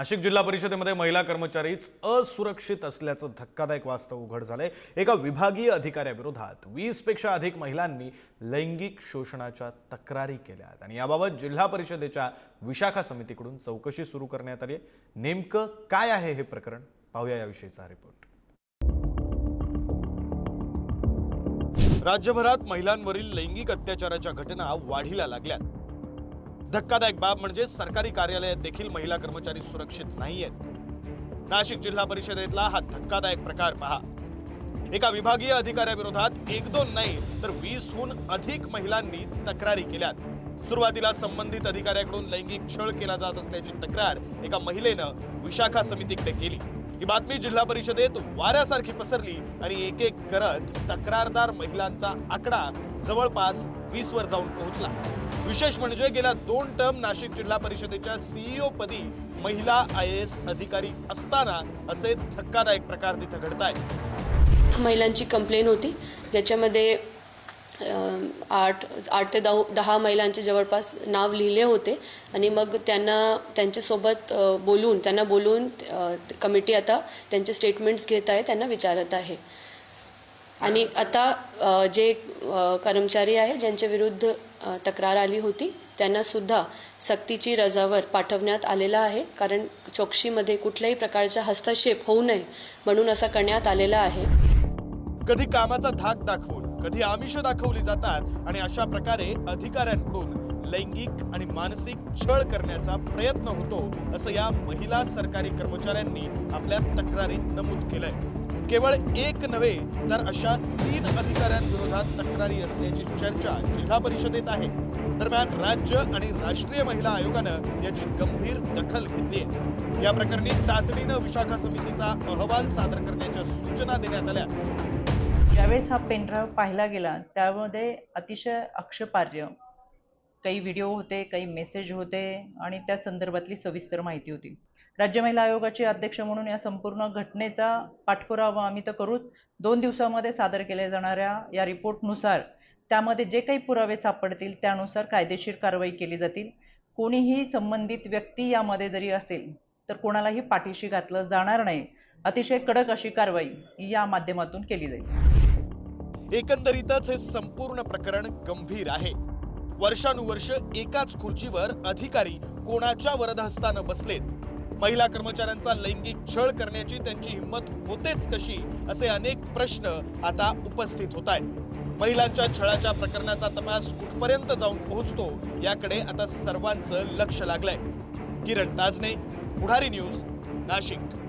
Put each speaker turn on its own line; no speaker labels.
नाशिक जिल्हा परिषदेमध्ये महिला कर्मचारीच असुरक्षित असल्याचं धक्कादायक वास्तव उघड झालंय. एका विभागीय अधिकाऱ्याविरोधात वीसपेक्षा अधिक महिलांनी लैंगिक शोषणाच्या तक्रारी केल्या आणि याबाबत जिल्हा परिषदेच्या विशाखा समितीकडून चौकशी सुरू करण्यात आली आहे. नेमकं काय आहे हे प्रकरण? पाहूया याविषयीचा रिपोर्ट. राज्यभरात महिलांवरील लैंगिक अत्याचाराच्या घटना वाढीला लागल्यात. धक्कादायक बाब म्हणजे सरकारी कार्यालयात देखील महिला कर्मचारी सुरक्षित नाही आहेत नाशिक जिल्हा परिषदेतला हा धक्कादायक प्रकार पहा. एका विभागीय अधिकाऱ्याविरोधात एक दोन नाही तर वीसहून अधिक महिलांनी तक्रारी केल्यात. सुरुवातीला संबंधित अधिकाऱ्याकडून लैंगिक छळ केला जात असल्याची तक्रार एका महिलेनं विशाखा समितीकडे केली. ही बातमी जिल्हा परिषदेत वाऱ्यासारखी पसरली आणि एक एक करत तक्रारदार महिलांचा आकडा जवळपास वीस वर जाऊन पोहोचला. विशेष म्हणजे गेल्या दोन टर्म नाशिक जिल्हा परिषदेच्या सीईओ पदी महिला आय एस अधिकारी असताना असे धक्कादायक प्रकार तिथे घडत आहेत.
महिलांची कंप्लेन होती. ज्याच्यामध्ये आठ आठ ते दहा दहा महिलांचे जवळपास नाव लिहिले होते. आणि मग त्यांना त्यांच्यासोबत बोलून त्यांना बोलून कमिटी आता त्यांचे स्टेटमेंट्स घेत आहे त्यांना विचारत आहे. आणि आता जे कर्मचारी आहे ज्यांच्या विरुद्ध तक्रार आली होती त्यांना सुद्धा सक्तीची रजावर पाठवण्यात आलेला आहे. कारण चौकशीमध्ये कुठल्याही प्रकारचा हस्तक्षेप होऊ नये म्हणून असा करण्यात आलेला आहे.
कधी कामाचा धाक दाखवून कधी आमिष दाखवली जातात आणि अशा प्रकारे अधिकाऱ्यांकडून लैंगिक आणि मानसिक छळ करण्याचा प्रयत्न होतो असं या महिला सरकारी कर्मचाऱ्यांनी आपल्या तक्रारीत नमूद केलंय. केवळ एक नव्हे तर अशा तीन अधिकाऱ्यांविरोधात तक्रारी असल्याची चर्चा जिल्हा परिषदेत आहे. दरम्यान राज्य आणि राष्ट्रीय महिला आयोगानं याची गंभीर दखल घेतली आहे या प्रकरणी तातडीनं विशाखा समितीचा अहवाल सादर करण्याच्या सूचना देण्यात आल्या.
ज्यावेळेस हा पेनड्राईव्ह पाहिला गेला त्यामध्ये अतिशय आक्षेपार्ह काही व्हिडिओ होते काही मेसेज होते आणि त्या संदर्भातली सविस्तर माहिती होती. राज्य महिला आयोगाचे अध्यक्ष म्हणून या संपूर्ण घटनेचा पाठपुरावा आम्ही तर करूच. दोन दिवसामध्ये सादर केल्या जाणाऱ्या या रिपोर्टनुसार त्यामध्ये जे काही पुरावे सापडतील त्यानुसार कायदेशीर कारवाई केली जातील. कोणीही संबंधित व्यक्ती यामध्ये जरी असेल तर कोणालाही पाठीशी घातलं जाणार नाही. अतिशय कडक अशी कारवाई या माध्यमातून केली जाईल.
एकंदरीतच हे संपूर्ण प्रकरण गंभीर आहे. वर्षानुवर्ष एकाच खुर्चीवर अधिकारी कोणाच्या वरदहस्तानं बसलेत? महिला कर्मचाऱ्यांचा लैंगिक छळ करण्याची त्यांची हिंमत होतेच कशी असे अनेक प्रश्न आता उपस्थित होत आहेत. महिलांच्या छळाच्या प्रकरणाचा तपास कुठपर्यंत जाऊन पोहोचतो याकडे आता सर्वांचं लक्ष लागलंय. किरण ताजने पुढारी न्यूज नाशिक.